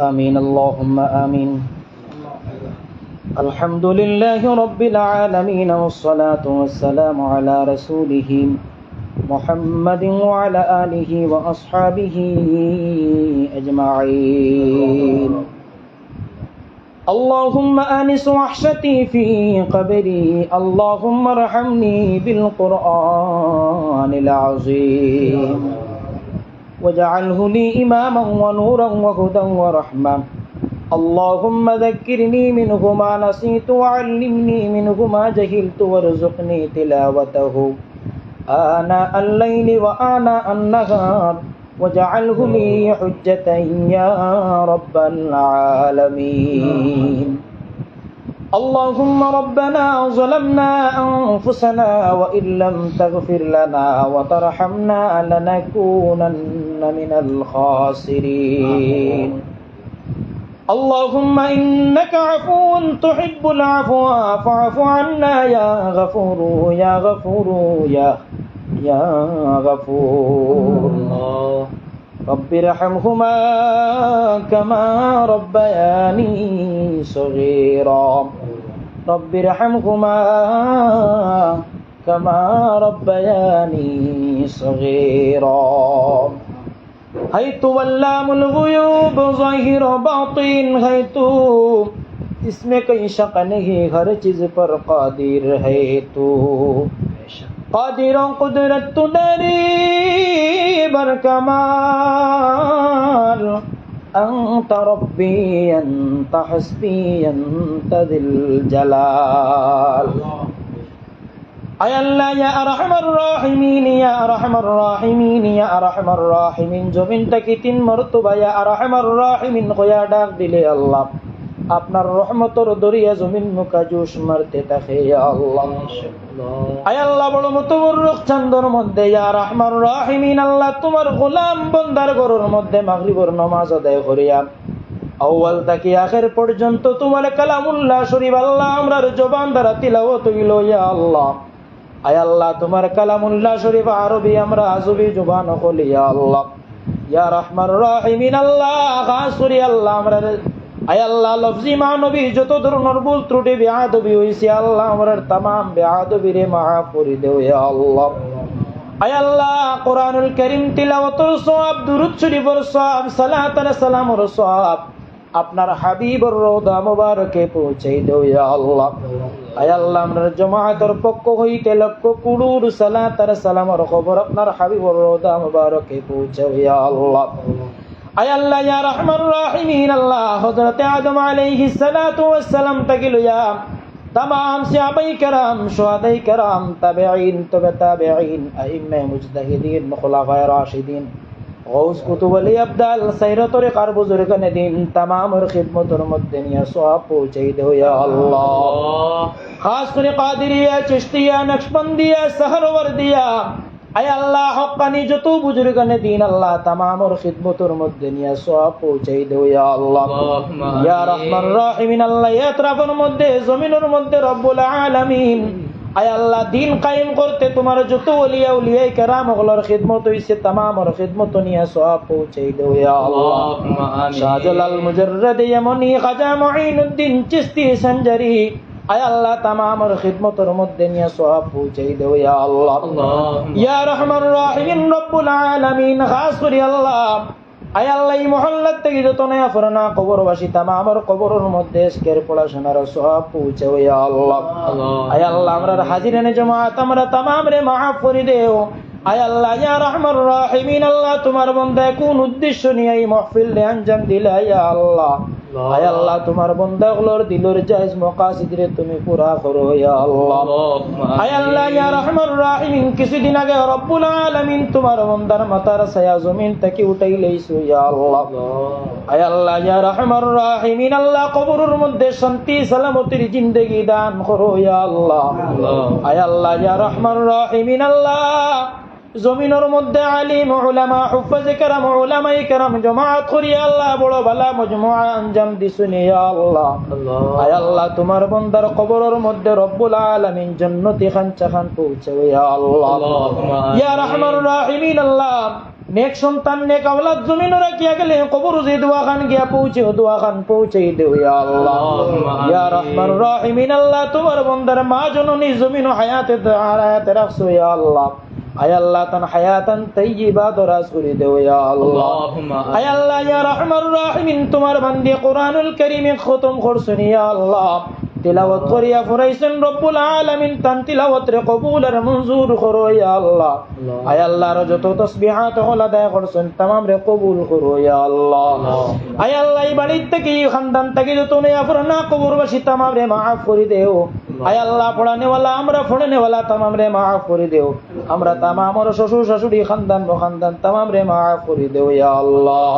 آمين. اللهم آمين. الحمد لله رب العالمين والصلاة والسلام على رسوله محمد وعلى آله وأصحابه أجمعين. اللهم آنس وحشتي في قبري. اللهم ارحمني بالقرآن العظيم. واجعله لي إماما ونورا وهدى ورحمة. اللهم ذكرني منه ما نسيت وعلمني منه ما جهلت وارزقني تلاوته. آناء الليل وآناء النهار واجعله لي حجة يا رب العالمين. اللهم ربنا ظلمنا أنفسنا وإن لم تغفر لنا وترحمنا لنكونن من الخاسرين. اللهم إنك عفو تحب العفو فاعف عنا يا غفور يا غفور يا يا غفور. رب ارحمهما كما ربياني صغيرا. رب ارحمهما كما ربياني صغيرا. حيث ولام الغيوب ظاهر باطن، حيث اس میں کئی شک نہیں، ہر چیز پر قادر ہے تو۔ قادر قدرت تدري بركمال أنت ربي أنت حسبي أنت ذي الجلال আয় আল্লাহ ইয়া আরহামার রাহিমিন ইয়া আরহামার রাহিমিন ইয়া আরহামার রাহিমিন জমিনটাকে তিন মর্তবা ইয়া আরহামার রাহিমিন কয়া ডাক দিলে আল্লাহ আপনার রহমতর দরিয়া জমিন মুকা জোশ মারতে থাকে আল্লাহ। আয় আল্লাহ, বড় মতবরক চান্দর মধ্যে, ইয়া রহমান রাহিমিন, আল্লাহ তোমার গোলাম বন্দার গরুর মধ্যে মাগরিবর নমাজ আদায় করিয়া। আউয়াল তাকি আখের পর্যন্ত তোমার কালামুল্লাহ শরীফ আল্লাহ আমরার জবান দ্বারা তিলাওয়াত হইল, ইয়া আল্লাহ। আয় আল্লাহ, তোমার কালামুল্লাহ শরীফ আরবি আমরা আজবি জবান হলি, ইয়া আল্লাহ। ইয়া রহমান রাহিমিন, আল্লাহ খাস করি আল্লাহ আমরা যত আল্লাহ আল্লাহ। আল্লাহ আপনার হাবিবর রওদা মুবারকে পৌঁছে দেও ইয়া আল্লাহ। আয় পক্ষ হইতে লক্ষ কুড়ুর সালাত আর সালামের খবর আপনার হাবিবর রওদা মুবারকে পৌঁছে ইয়া আল্লাহ। আয় ইয়া রহমান আল্লাহ হজরতে আদম আলাইহি সালাতু ওয়াসসালাম তাকে লইয়া তাম সাহাবাই کرام সোহাদাই کرام তাবেঈন তবে তাবেঈন আইম্মে মুজতাহিদিন খুলাফায়ে রাশিদিন গৌস আব্দাল সাইরতরে কার দিন তামামর খিদমতর মধ্যে নিয়ে সব পৌঁছাই আল্লাহ। খাস করে কাদিরিয়া চিশতিয়া নকশবন্দিয়া সহরওয়ার দিয়া আয় আল্লাহ হক্কানি যত বুজুর্গান দিন আল্লাহ তামামের খিদমতের মধ্যে নিয়ে সওয়াব পৌঁছাই দেও ইয়া আল্লাহ। ইয়া রহমান রাহিমিন আল্লাহ ইয়াতরাফের মধ্যে জমিনের মধ্যে রব্বুল আলামিন। আয় আল্লাহ দিন কায়েম করতে তোমার যত ওলিয়া কেরাম খিদমত হইছে তামামর খিদমত নিয়ে সব পৌঁছাই দেও ইয়া আল্লাহ। শাহজালাল মুজাররদ ইয়ামনি খাজা মুঈনুদ্দিন চিশতি সঞ্জারি আয় আল্লাহ তামামর খিদমতের মধ্যে নিয়ে সব পৌঁছাই দেও ইয়া আল্লাহ। ইয়া রহমান রাহিমিন রব্বুল আলামিন খাস করি আল্লাহ। আয় আল্লাহ এই মহল্লার থেকে যত নয়া ফরনা কবরবাসী তামা আমার কবরের মধ্যে স্কের পড়াশোনার সব পৌঁছে আল্লাহ। আয় আল্লাহ হাজির এনে জমাত আমরা তামাম রে মাফ করে দেও। আয় আল্লাহ ইয়া রহমান রাহিমিন আল্লাহ তোমার বন্ধা কোন উদ্দেশ্য নিয়ে এই মহফিল রে আঞ্জাম দিলে ইয়া আল্লাহ। আয় আল্লাহ তোমার বন্দাগুলোর দিলর জায়েজ মকাসিদ রে তুমি পুরা করো ইয়া আল্লাহ। আয় আল্লাহ ইয়া রহমান রাহিমিন কিছুদিন আগে রব্বুল আলামিন তোমার বন্দার মাথার ছায়া জমিন থেকে উঠাই লইছো ইয়া আল্লাহ। আয় আল্লাহ ইয়া রহমান রাহিমিন আল্লাহ কবরের মধ্যে শান্তি সালামতির জিন্দেগি দান করো ইয়া আল্লাহ। আয় আল্লাহ ইয়া রহমান রাহিমিন আল্লাহ। জমিনের মধ্যে আলিম ওলামা হুফাজে কেরাম ওলামাই কেরাম জমা করি আল্লাহ বড় ভালা মজমা আঞ্জাম দিসুনি আল্লাহ। আয় আল্লাহ তোমার বন্দার কবরের মধ্যে রব্বুল আলমিন জান্নতি খান চাখান পৌঁছে আল্লাহ। ইয়া রহমান রাহিমিন আল্লাহ। নেক সন্তান নেক আওলাদ জমিন রাখিয়া গেলে কবর যে দোয়া খান গিয়া পৌঁছে দোয়া খান পৌঁছে ইয়া আল্লাহ। ইয়া রহমান রাহিমিন আল্লাহ তোমার বন্দার মা জননী জমিন হায়াতে হায়াতে রাখছো আল্লাহ। আয় আল্লাহ তান হায়াতান তাইয়্যিবা দরাজ করে দেও ইয়া আল্লাহ। আয় আল্লাহ ইয়া রহমান রাহিমিন তোমার বান্দি কোরআনুল কারীমে খতম করছেন ইয়া আল্লাহ। তিলাওয়াত করিয়া ফুরাইছেন রব্বুল আলামিন তান তিলাওয়াত রে কবুল আর মঞ্জুর করো ইয়া আল্লাহ। আয় আল্লাহর যত তসবিহাত হল আদায় করছেন তামাম রে কবুল করো ইয়া আল্লাহ। আয় আল্লাহ এই বাড়ির থেকে এই খানদান থেকে যত নেয়া ফুরানা কবরবাসী তামাম রে মাফ করে দেও। আয় আল্লাহ পড়ানেওয়ালা আমরা পড়ানেওয়ালা তামাম রে মাফ করে দেও। আমরা তামাম আর শ্বশুর শাশুড়ি খানদান ও খানদান তামাম রে মাফ করে দেও ইয়া আল্লাহ।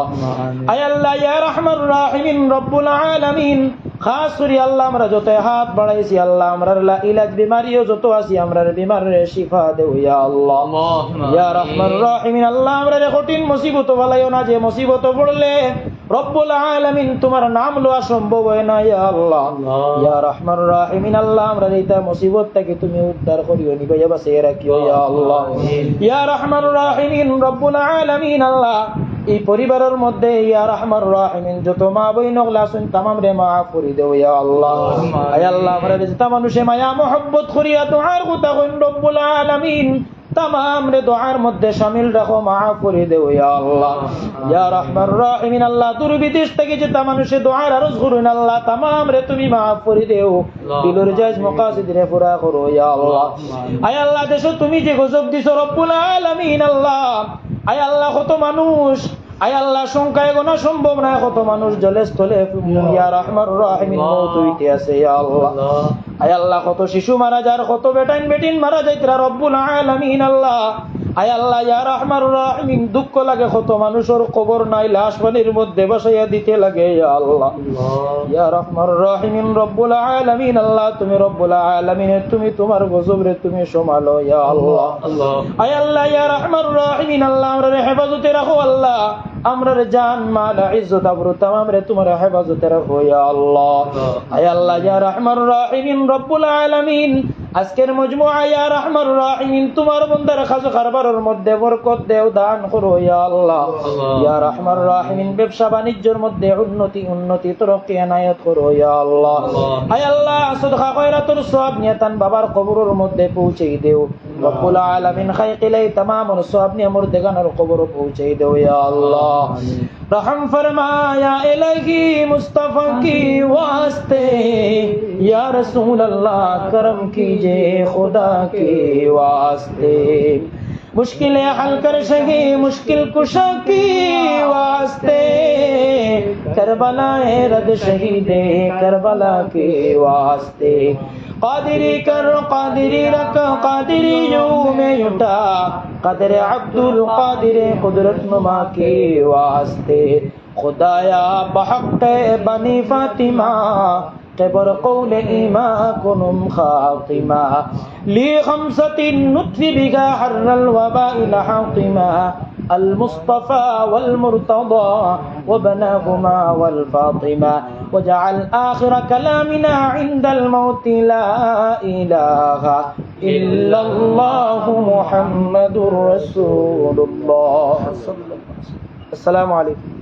আয় আল্লাহ ইয়া রহমান রাহিমিন রব্বুল আলামিন। খাস করি আল্লাহ আমরা যত হাত বাড়াইছি আল্লাহ আমরা ইলাজ বিমারিও যত আছি আমরা বিমারের শিফা দেও ইয়া আল্লাহ। ইয়া রহমান রাহিমিন আল্লাহ কঠিন মুসিবত বালাইও না যে মুসিবত পড়লে রব্বুল আলামিন তোমার নাম লওয়া সম্ভব হয় না ইয়া আল্লাহ। ইয়া রহমান রাহিমিন আল্লাহ আমরা এইটা মুসিবত থেকে তুমি উদ্ধার করিও নি গয়া বাসে রাখিও ইয়া আল্লাহ। ইয়া রহমান রাহিমিন রব্বুল আলামিন আল্লাহ। এই পরিবারের মধ্যে ইয়া রহমান রাহিমিন যত মা বইন আছেন তামাম রে মাফ করে দেও ইয়া আল্লাহ। আয় আল্লাহ আমরা যেটা মানুষে মায়া মহব্বত করিয়া তোমার কথা কইন রব্বুল আলামিন। তামাম রে দোয়ার মধ্যে সামিল রাখো, মাফ করে দেও ইয়া আল্লাহ। ইয়া রহমান রাহিমিন, আল্লাহ বিদেশ থেকে যেটা মানুষে দোয়ার আরজ করুন, আল্লাহ তাম রে তুমি মাফ করে দেও। দিলর জাজ মকাসিদ রে পুরা করো ইয়া আল্লাহ। আয় আল্লাহ দেশো তুমি যে গজব দিছো, রব্বুল আলামিন, আল্লাহ। আয় আল্লাহ, কত মানুষ আয় আল্লাহ সংখ্যায় গোনা সম্ভব না কত মানুষ জলে স্থলে ইয়া রহমান রাহিমিন মৌত হইতে আছে ইয়া আল্লাহ। আয় আল্লাহ কত শিশু মারা যার কত বেটাইন বেটিন মারা যাইতরা রব্বুল আলামিন আল্লাহ। আয় আল্লাহ ইয়া রহমান রাহিমিন দুঃখ লাগে কত মানুষের কবর নাই লাশ পানির মধ্যে বসাইয়া দিতে লাগে ইয়া আল্লাহ। ইয়া রহমান রাহিমিন রব্বুল আলামিন আল্লাহ তুমি রব্বুল আলামিন তুমি তোমার গজব রে তুমি সমালো ইয়া আল্লাহ। আয় আল্লাহ ইয়া রহমান রাহিমিন আল্লাহ আমরা হেফাজতে রাখো আল্লাহ। আমরা জান মাল ইজ্জত আবরু তামাম রে তোমার হেফাজতে রাখো ইয়া আল্লাহ। আয় আল্লাহ ইয়া রহমান রাহিমিন রব্বুল আলামিন। আজকের মজমুআ ইয়া রহমান রাহিমিন তোমার বন্দার খাজু মধ্যে বরকত দেও দান করো ইয়া আল্লাহ। ইয়া রহমান রাহিমিন ব্যবসা বাণিজ্যের মধ্যে উন্নতি উন্নতি তরক্কি এনায়েত করো ইয়া আল্লাহ। আয় আল্লাহ সদকা খয়রাতুর সওয়াব নিয়তান বাবার কবরের মধ্যে পৌঁছে দেও। رب العالمین. خیق لئی تمام انسواب نی مردگان القبر پوچھئی دو یا اللہ. رحم فرما یا الہی مصطفیٰ کی واسطے. یا رسول اللہ، کرم کیجیے خدا کے واسطے. مشکل حل کر شگی مشکل کشا کی واسطے. کربلا رد شہید کربلا کے واسطے. قادری کر قادری رکھ قادری یوں میں اٹھا قدر عبد القادر قدرت نما کے واسطے. خدایا بحق بنی فاطمہ. قبر قول إما خاطما. لخمسة نطفي بها حر الوباء لحاطما. المصطفى والمرتضى وبناهما والفاطمة. وجعل آخر كلامنا عند الموت لا إله إلا الله محمد رسول الله. السلام عليكم.